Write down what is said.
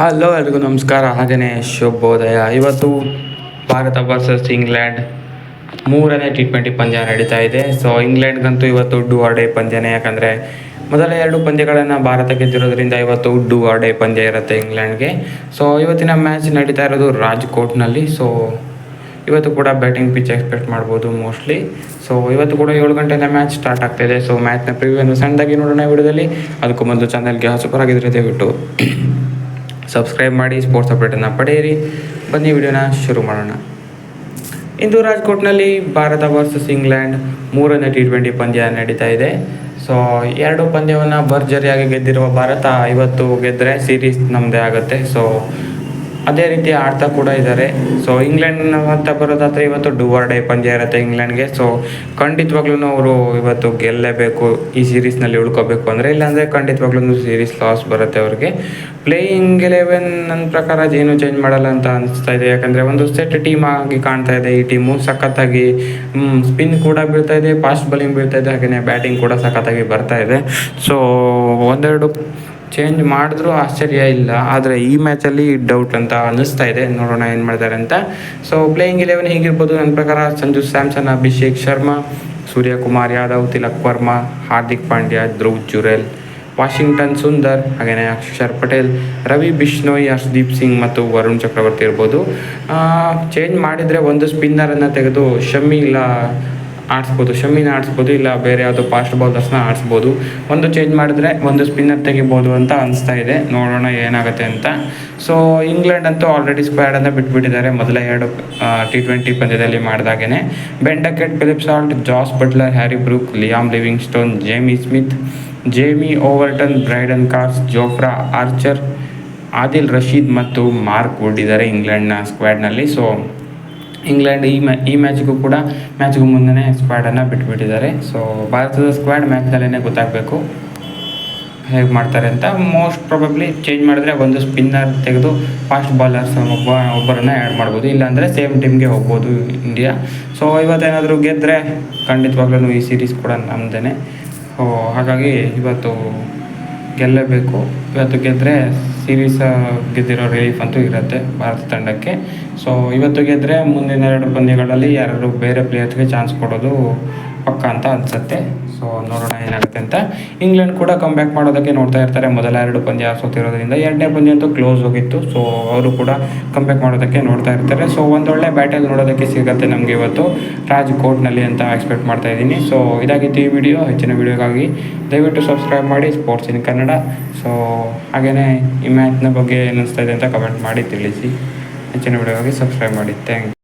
Hello ಎಲ್ರಿಗೂ ನಮಸ್ಕಾರ ಹಾಗೆಯೇ ಶುಭೋದಯ. ಇವತ್ತು ಭಾರತ ವರ್ಸಸ್ ಇಂಗ್ಲೆಂಡ್ ಮೂರನೇ ಟಿ ಟ್ವೆಂಟಿ ಪಂದ್ಯ ನಡೀತಾ ಇದೆ. ಸೊ ಇಂಗ್ಲೆಂಡ್ಗಂತೂ ಇವತ್ತು ಡು ಆರ್ ಡೇ ಪಂದ್ಯನೇ. ಯಾಕಂದರೆ ಮೊದಲ ಎರಡು ಪಂದ್ಯಗಳನ್ನು ಭಾರತ ಗೆದ್ದಿರೋದ್ರಿಂದ ಇವತ್ತು ಡು ಆರ್ ಡೇ ಪಂದ್ಯ ಇರುತ್ತೆ ಇಂಗ್ಲೆಂಡ್ಗೆ ಸೊ ಇವತ್ತಿನ ಮ್ಯಾಚ್ ನಡೀತಾ ಇರೋದು ರಾಜ್ಕೋಟ್ನಲ್ಲಿ. ಸೊ ಇವತ್ತು ಕೂಡ ಬ್ಯಾಟಿಂಗ್ ಪಿಚ್ ಎಕ್ಸ್ಪೆಕ್ಟ್ ಮಾಡ್ಬೋದು ಮೋಸ್ಟ್ಲಿ ಸೊ ಇವತ್ತು ಕೂಡ ಏಳು ಗಂಟೆಯಿಂದ ಮ್ಯಾಚ್ ಸ್ಟಾರ್ಟ್ ಆಗ್ತಾಯಿದೆ ಸೊ ಮ್ಯಾಚ್ನ ಪ್ರಿವ್ಯೂವನ್ನು ಸಣ್ಣದಾಗಿ ನೋಡೋಣ ವಿಡಿಯೋದಲ್ಲಿ. ಅದಕ್ಕೂ ಮೊದಲು ಚಾನಲ್ಗೆ ಸೂಪರ್ ಆಗಿದ್ರೆ ದಯವಿಟ್ಟು ಸಬ್ಸ್ಕ್ರೈಬ್ ಮಾಡಿ ಸ್ಪೋರ್ಟ್ಸ್ ಅಪ್ಡೇಟನ್ನು ಪಡೆಯಿರಿ. ಬನ್ನಿ, ವಿಡಿಯೋನ ಶುರು ಮಾಡೋಣ. ಇಂದು ರಾಜ್ಕೋಟ್ನಲ್ಲಿ ಭಾರತ ವರ್ಸಸ್ ಇಂಗ್ಲೆಂಡ್ ಮೂರನೇ ಟಿ ಟ್ವೆಂಟಿ ಪಂದ್ಯ ನಡೀತಾ ಇದೆ. ಸೊ ಎರಡು ಪಂದ್ಯವನ್ನು ಭರ್ಜರಿಯಾಗಿ ಗೆದ್ದಿರುವ ಭಾರತ ಇವತ್ತು ಗೆದ್ದರೆ ಸೀರೀಸ್ ನಮ್ಮದೇ ಆಗುತ್ತೆ. ಸೊ ಅದೇ ರೀತಿ ಆಡ್ತಾ ಕೂಡ ಇದ್ದಾರೆ. ಸೊ ಇಂಗ್ಲೆಂಡ್ ಅಂತ ಬರೋದಾದ್ರೆ ಇವತ್ತು ಡುವರ್ ಡೇ ಪಂದ್ಯ ಇರುತ್ತೆ ಇಂಗ್ಲೆಂಡ್ಗೆ ಸೊ ಖಂಡಿತವಾಗ್ಲೂ ಅವರು ಇವತ್ತು ಗೆಲ್ಲಲೇಬೇಕು ಈ ಸೀರೀಸ್ನಲ್ಲಿ ಉಳ್ಕೋಬೇಕು ಅಂದರೆ, ಇಲ್ಲಾಂದರೆ ಖಂಡಿತವಾಗ್ಲೂ ಸೀರೀಸ್ ಲಾಸ್ ಬರುತ್ತೆ ಅವ್ರಿಗೆ. ಪ್ಲೇಯಿಂಗ್ ಎಲೆವೆನ್ ನನ್ನ ಪ್ರಕಾರ ಏನು ಚೇಂಜ್ ಮಾಡಲ್ಲ ಅಂತ ಅನಿಸ್ತಾ ಇದೆ. ಯಾಕಂದರೆ ಒಂದು ಸೆಟ್ ಟೀಮ್ ಆಗಿ ಕಾಣ್ತಾ ಇದೆ. ಈ ಟೀಮು ಸಖತ್ತಾಗಿ ಸ್ಪಿನ್ ಕೂಡ ಬೀಳ್ತಾ ಇದೆ ಫಾಸ್ಟ್ ಬೌಲಿಂಗ್ ಬೀಳ್ತಾ ಇದೆ. ಹಾಗೆಯೇ ಬ್ಯಾಟಿಂಗ್ ಕೂಡ ಸಖತ್ತಾಗಿ ಬರ್ತಾ ಇದೆ. ಸೊ ಒಂದೆರಡು ಚೇಂಜ್ ಮಾಡಿದ್ರೂ ಆಶ್ಚರ್ಯ ಇಲ್ಲ. ಆದರೆ ಈ ಮ್ಯಾಚಲ್ಲಿ ಡೌಟ್ ಅಂತ ಅನ್ನಿಸ್ತಾ ಇದೆ. ನೋಡೋಣ ಏನು ಮಾಡ್ತಾರೆ ಅಂತ. ಸೊ ಪ್ಲೇಯಿಂಗ್ ಇಲೆವೆನ್ ಹೇಗಿರ್ಬೋದು? ನನ್ನ ಪ್ರಕಾರ ಸಂಜು ಸ್ಯಾಮ್ಸನ್, ಅಭಿಷೇಕ್ ಶರ್ಮಾ, ಸೂರ್ಯಕುಮಾರ್ ಯಾದವ್, ತಿಲಕ್ ವರ್ಮಾ, ಹಾರ್ದಿಕ್ ಪಾಂಡ್ಯ, ಧ್ರುವ್ ಜುರೆಲ್, ವಾಷಿಂಗ್ಟನ್ ಸುಂದರ್ ಹಾಗೆಯೇ ಅಕ್ಷರ್ ಪಟೇಲ್, ರವಿ ಬಿಷ್ಣೋಯ್, ಹರ್ಷದೀಪ್ ಸಿಂಗ್ ಮತ್ತು ವರುಣ್ ಚಕ್ರವರ್ತಿ ಇರ್ಬೋದು. ಚೇಂಜ್ ಮಾಡಿದರೆ ಒಂದು ಸ್ಪಿನ್ನರನ್ನು ತೆಗೆದು ಶಮಿ ಇಲ್ಲ ಆಡಿಸ್ಬೋದು ಶಮಿನ ಆಡಿಸ್ಬೋದು, ಇಲ್ಲ ಬೇರೆ ಯಾವುದೋ ಫಾಸ್ಟ್ ಬೌಲರ್ಸ್ನ ಆಡಿಸ್ಬೋದು. ಒಂದು ಚೇಂಜ್ ಮಾಡಿದ್ರೆ ಒಂದು ಸ್ಪಿನ್ನರ್ ತೆಗಿಬೋದು ಅಂತ ಅನಿಸ್ತಾ ಇದೆ. ನೋಡೋಣ ಏನಾಗುತ್ತೆ ಅಂತ. ಸೊ ಇಂಗ್ಲೆಂಡ್ ಅಂತೂ ಆಲ್ರೆಡಿ ಸ್ಕ್ವಾಡನ್ನು ಬಿಟ್ಬಿಟ್ಟಿದ್ದಾರೆ ಮೊದಲ ಎರಡು ಟಿ ಟ್ವೆಂಟಿ ಪಂದ್ಯದಲ್ಲಿ ಮಾಡಿದಾಗೇ Ben Duckett Philip Salt Jos Buttler Harry Brook Liam Livingstone Jamie Smith Jamie Overton Brydon Carse Jofra Archer Adil Rashid ಮತ್ತು ಮಾರ್ಕ್ ವುಡ್ ಇಂಗ್ಲೆಂಡ್ನ ಸ್ಕ್ವಾಡ್ನಲ್ಲಿ ಸೊ ಇಂಗ್ಲೆಂಡ್ ಈ ಮ್ಯಾ, ಈ ಮ್ಯಾಚ್ಗೂ ಕೂಡ ಮ್ಯಾಚ್ಗೂ ಮುಂದೆ ಸ್ಕ್ವಾಡನ್ನು ಬಿಟ್ಬಿಟ್ಟಿದ್ದಾರೆ. ಸೊ ಭಾರತದ ಸ್ಕ್ವಾಡ್ ಮ್ಯಾಚ್ನಲ್ಲೇ ಗೊತ್ತಾಗಬೇಕು. ಹೇಗೆ ಮಾಡ್ತಾರೆ ಅಂತ? ಮೋಸ್ಟ್ ಪ್ರಾಬಬ್ಲಿ ಚೇಂಜ್ ಮಾಡಿದ್ರೆ ಒಂದು ಸ್ಪಿನ್ನರ್ ತೆಗೆದು ಫಾಸ್ಟ್ ಬಾಲರ್ಸ್ ಒಬ್ಬ, ಒಬ್ಬರನ್ನು ಆ್ಯಡ್ ಮಾಡ್ಬೋದು. ಇಲ್ಲಾಂದರೆ ಸೇಮ್ ಟೀಮ್ಗೆ ಹೋಗ್ಬೋದು ಇಂಡಿಯಾ ಸೊ ಇವತ್ತೇನಾದರೂ ಗೆದ್ದರೆ ಖಂಡಿತವಾಗ್ಲೂ ಈ ಸೀರೀಸ್ ಕೂಡ ನಮ್ಮದೇ ಹಾಗಾಗಿ ಇವತ್ತು ಗೆಲ್ಲಬೇಕು. ಇವತ್ತು ಗೆದ್ದರೆ ಸೀರೀಸ್ ಗೆದ್ದಿರೋ ರಿಲೀಫ್ ಅಂತೂ ಇರುತ್ತೆ ಭಾರತ ತಂಡಕ್ಕೆ. ಸೊ ಇವತ್ತು ಗೆದ್ದರೆ ಮುಂದಿನ ಎರಡು ಪಂದ್ಯಗಳಲ್ಲಿ ಯಾರಾದರೂ ಬೇರೆ ಪ್ಲೇಯರ್ಸ್ಗೆ ಚಾನ್ಸ್ ಕೊಡೋದು ಪಕ್ಕ ಅಂತ ಅನಿಸುತ್ತೆ. ಸೊ ನೋಡೋಣ ಏನಾಗುತ್ತೆ ಅಂತ. ಇಂಗ್ಲೆಂಡ್ ಕೂಡ ಕಮ್ ಬ್ಯಾಕ್ ಮಾಡೋದಕ್ಕೆ ನೋಡ್ತಾ ಇರ್ತಾರೆ. ಮೊದಲ ಎರಡು ಪಂದ್ಯ ಸೋತಿರೋದ್ರಿಂದ ಎರಡನೇ ಪಂದ್ಯ ಅಂತೂ ಕ್ಲೋಸ್ ಹೋಗಿತ್ತು. ಸೊ ಅವರು ಕೂಡ ಕಮ್ ಬ್ಯಾಕ್ ಮಾಡೋದಕ್ಕೆ ನೋಡ್ತಾ ಇರ್ತಾರೆ. ಸೊ ಒಂದೊಳ್ಳೆ ಬ್ಯಾಟಲ್ ನೋಡೋದಕ್ಕೆ ಸಿಗುತ್ತೆ ನಮಗೆ ಇವತ್ತು. ರಾಜ್ಕೋಟ್ನಲ್ಲಿ ಅಂತ ಎಕ್ಸ್ಪೆಕ್ಟ್ ಮಾಡ್ತಾ ಇದ್ದೀನಿ. ಸೊ ಇದಾಗಿತ್ತು ಈ ವಿಡಿಯೋ ಹೆಚ್ಚಿನ ವಿಡಿಯೋಗಾಗಿ ದಯವಿಟ್ಟು ಸಬ್ಸ್ಕ್ರೈಬ್ ಮಾಡಿ. ಸ್ಪೋರ್ಟ್ಸ್ ಇನ್ ಕನ್ನಡ ಸೊ ಹಾಗೆಯೇ ಈ ಮ್ಯಾಚ್ನ ಬಗ್ಗೆ ಏನಿಸ್ತಾ ಇದೆ ಅಂತ ಕಮೆಂಟ್ ಮಾಡಿ ತಿಳಿಸಿ. ಹೆಚ್ಚಿನ ವಿಡಿಯೋಗಾಗಿ ಸಬ್ಸ್ಕ್ರೈಬ್ ಮಾಡಿ. Thank you